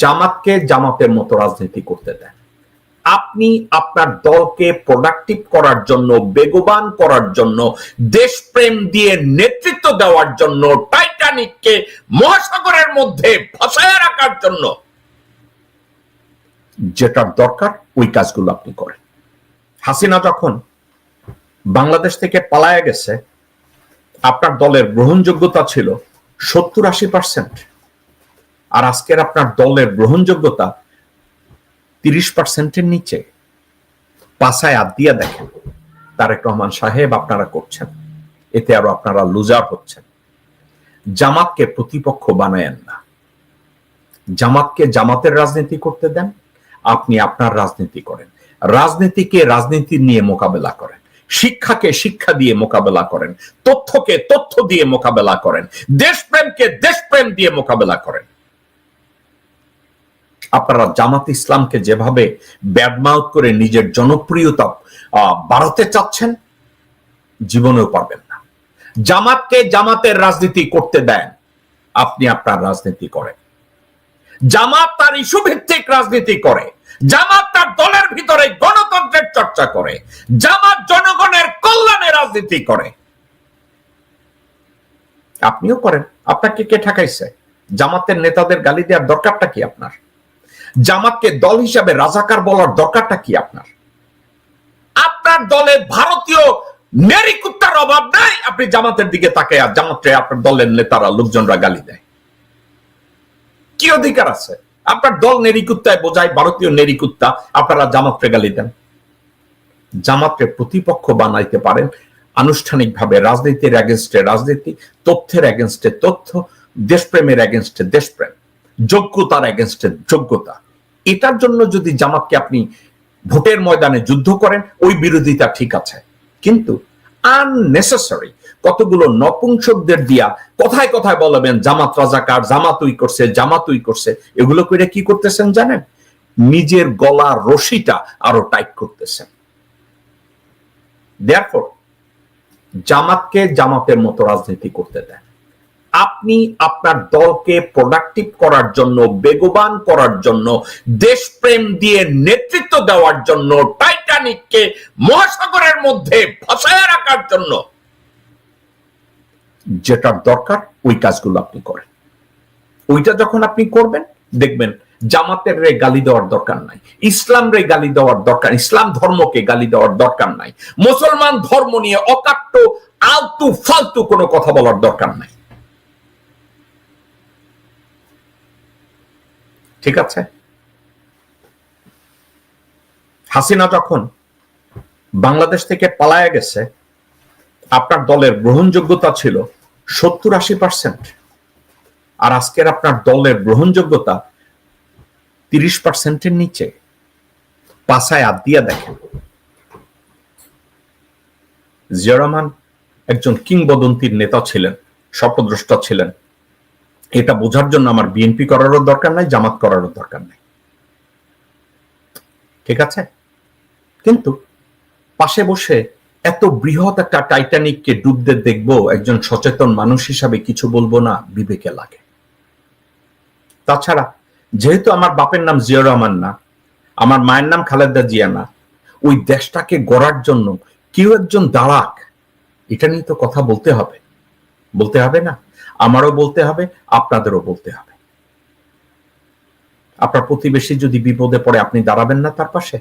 জামাতকে জামাতের মতো রাজনীতি করতে দেন আপনি আপনার দলকে প্রোডাক্টিভ করার জন্য, বেগবান করার জন্য, দেশপ্রেম দিয়ে নেতৃত্ব দেওয়ার জন্য, টাইটানিককে মহাসাগরের মধ্যে ভাসায় রাখার জন্য যেটার দরকার, ওই কাজগুলো আপনি করেন। হাসিনা যখন বাংলাদেশ থেকে পালায় গেছে, আপনার দলের গ্রহণযোগ্যতা ছিল সত্তর আশি পার্সেন্ট আর আজকের আপনার দলের গ্রহণযোগ্যতা তিরিশ পার্সেন্টের নিচে। পাশায় আদ দিয়া দেখেন, তারেক রহমান সাহেব আপনারা করছেন, এতে আরও আপনারা লুজার হচ্ছেন। জামাতকে প্রতিপক্ষ বানায়েন না। জামাতকে জামাতের রাজনীতি করতে দেন, আপনি আপনার রাজনীতি করেন। রাজনীতিকে রাজনীতি নিয়ে মোকাবেলা করেন, শিক্ষাকে শিক্ষা দিয়ে মোকাবেলা করেন, তথ্যকে তথ্য দিয়ে মোকাবেলা করেন, দেশপ্রেমকে দেশপ্রেম দিয়ে মোকাবেলা করেন। আপনারা জামাত ইসলামকে যেভাবে ব্যাডমাউথ করে নিজের জনপ্রিয়তা বাড়াতে চাচ্ছেন, জীবনেও পারবেন না। জামাতকে জামাতের রাজনীতি করতে দেন, আপনি আপনার রাজনীতি করেন। জামাত তার ইস্যু ভিত্তিক রাজনীতি করে, জামাত তার দলের ভিতরে গণতন্ত্রের চর্চা করে, জামাত জনগণের কল্যাণে রাজনীতি করে। আপনিও করেন, আপনাকে কে ঠেকাইছে? জামাতের নেতাদের গালি দেওয়ার দরকারটা কি আপনার? জামাতকে দল হিসাবে রাজাকার বলার দরকারটা কি আপনার? আপনার দলে ভারতীয় নেরিকুত্তার অভাব নাই, আপনি জামাতের দিকে তাকে আর জামাতে আপনার দলের নেতারা, লোকজনরা গালি দেয়। কি অধিকার আছে? আপনার দল নেরিকুত্তায় বোঝায়, ভারতীয় নেরিকুত্তা আপনারা জামাতকে গালি দেন। জামাতকে প্রতিপক্ষ বানাইতে পারেন, আনুষ্ঠানিকভাবে রাজনীতির এগেনস্টে রাজনীতি, তথ্যের এগেনস্টে তথ্য, দেশপ্রেমের এগেনস্টে দেশপ্রেম, যোগ্যতার এগেনস্টে যোগ্যতা। এটার জন্য যদি জামাতকে আপনি ভোটের ময়দানে যুদ্ধ করেন, ওই বিরোধিতা ঠিক আছে। কিন্তু আননেসেসারি কতগুলো নপুংসকদের দিয়া কথায় কথায় বলবেন, জামাত রাজাকার জামাত উই করছে জামাত উই করছে। এগুলো করে কি করতেছেন জানেন? নিজের গলার রশিটা আরও টাইট করতেছেন। দেয়ারফর জামাতকে জামাতের মতো রাজনীতি করতে দেন। আপনি আপনার দলকে প্রোডাক্টিভ করার জন্য, বেগবান করার জন্য, দেশপ্রেম দিয়ে নেতৃত্ব দেওয়ার জন্য, টাইটানিককে মহাসাগরের মধ্যে ভাসায় রাখার জন্য যেটার দরকার, ওই কাজগুলো আপনি করেন। ওইটা যখন আপনি করবেন, দেখবেন জামাতের রে গালি দেওয়ার দরকার নাই, ইসলাম রে গালি দেওয়ার দরকার, ইসলাম ধর্মকে গালি দেওয়ার দরকার নাই, মুসলমান ধর্ম নিয়ে অকাট্য, আলতু ফালতু কোনো কথা বলার দরকার নাই। ঠিক আছে? হাসিনা যখন বাংলাদেশ থেকে পালায় গেছে, আপনার দলের গ্রহণযোগ্যতা ছিল সত্তর আশি পার্সেন্ট আর আজকের আপনার দলের গ্রহণযোগ্যতা তিরিশ পার্সেন্টের নিচে। পাশায় আদ দিয়া দেখেন। জিয়া রহমান একজন কিংবদন্তির নেতা ছিলেন, স্বপ্নদ্রষ্টা ছিলেন। এটা বোঝার জন্য আমার বিএনপি করারও দরকার নাই, জামাত করারও দরকার নাই। ঠিক আছে? কিন্তু পাশে বসে এত বৃহৎ একটা টাইটানিককে ডুবতে দেখব, একজন সচেতন মানুষ হিসাবে কিছু বলব না, বিবেকে লাগে। তাছাড়া যেহেতু আমার বাপের নাম জিয়া রহমান না, আমার মায়ের নাম খালেদা জিয়া না, ওই দেশটাকে গড়ার জন্য কেউ একজন দাঁড়াক এটা নিয়ে তো কথা বলতে হবে। বলতে হবে না। আমারও বলতে হবে, আপনাদেরও বলতে হবে। আপনার প্রতিবেশী যদি বিপদে পড়ে, আপনি দাঁড়াবেন না তার পাশে।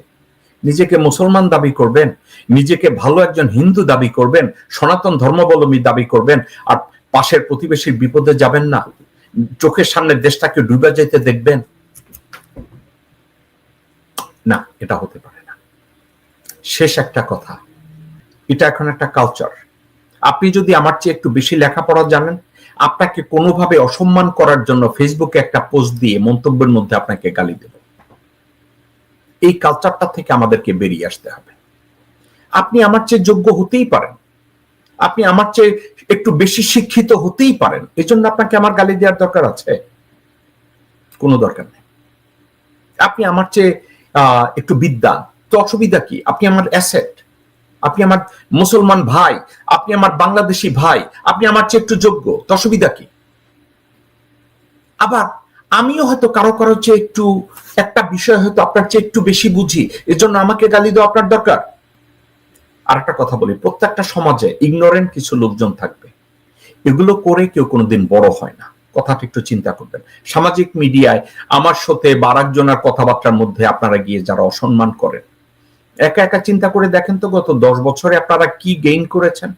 নিজেকে মুসলমান দাবি করবেন, নিজেকে ভালো একজন হিন্দু দাবি করবেন, সনাতন ধর্মাবলম্বী দাবি করবেন, আর পাশের প্রতিবেশীর বিপদে যাবেন না। চোখের সামনে দেশটাকে ডুবে যেতে দেখবেন। না, এটা হতে পারে না। শেষ একটা কথা। এটা এখন একটা কালচার আপনি যদি আমার চেয়ে একটু বেশি লেখাপড়া জানেন আপনাকে কোনোভাবে অসম্মান করার জন্য ফেসবুকে একটা পোস্ট দিয়ে মন্তব্যের মধ্যে আপনাকে গালি দেব। এই কালচারটা থেকে আমাদেরকে বেরিয়ে আসতে হবে। আপনি আমার চেয়ে যোগ্য হতেই পারেন। আপনি আমার চেয়ে একটু বেশি শিক্ষিত হতেই পারেন। এই জন্য আপনাকে আমার গালি দেওয়ার দরকার আছে? কোনো দরকার নেই। আপনি আমার চেয়ে একটু বিদ্যা। তো অসুবিধা কি? আপনি আমার অ্যাসেট আপনি আমার মুসলমান ভাই, আপনি আমার বাংলাদেশি ভাই, আপনি আমার চেয়ে একটু যোগ্য অসুবিধা কি? আবার আমিও হয়তো কারও কারও চেয়ে একটু, একটা বিষয় হয়তো আপনার চেয়ে একটু বেশি বুঝি, এজন্য আমাকে গালি দেওয়া আপনার দরকার। আর একটা কথা বলি, প্রত্যেকটা সমাজে ইগনোরেন্ট কিছু লোকজন থাকবে। এগুলো করে কেউ কোনোদিন বড় হয় না। কথাটা একটু চিন্তা করবেন। সামাজিক মিডিয়ায় আমার সাথে বা আরেকজনের কথাবার্তার মধ্যে আপনারা গিয়ে যারা অসম্মান করেন একা একা চিন্তা করে দেখেন তো গত দশ বছরে আপনারা কি গেইন করেছেন?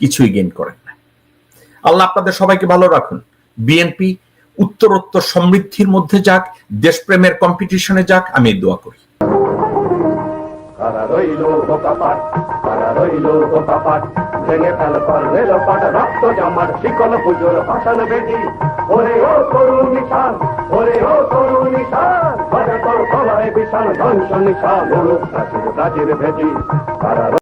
কিছুই গেইন করেন না। আল্লাহ আপনাদের সবাইকে ভালো রাখুন। বিএনপি উত্তরোত্তর সমৃদ্ধির মধ্যে যাক, দেশপ্রেমের কম্পিটিশনে যাক, আমি দোয়া করি। রক্ত তলায় বিশাল ধ্বংস নিশান প্রাচীর প্রাচীর কারা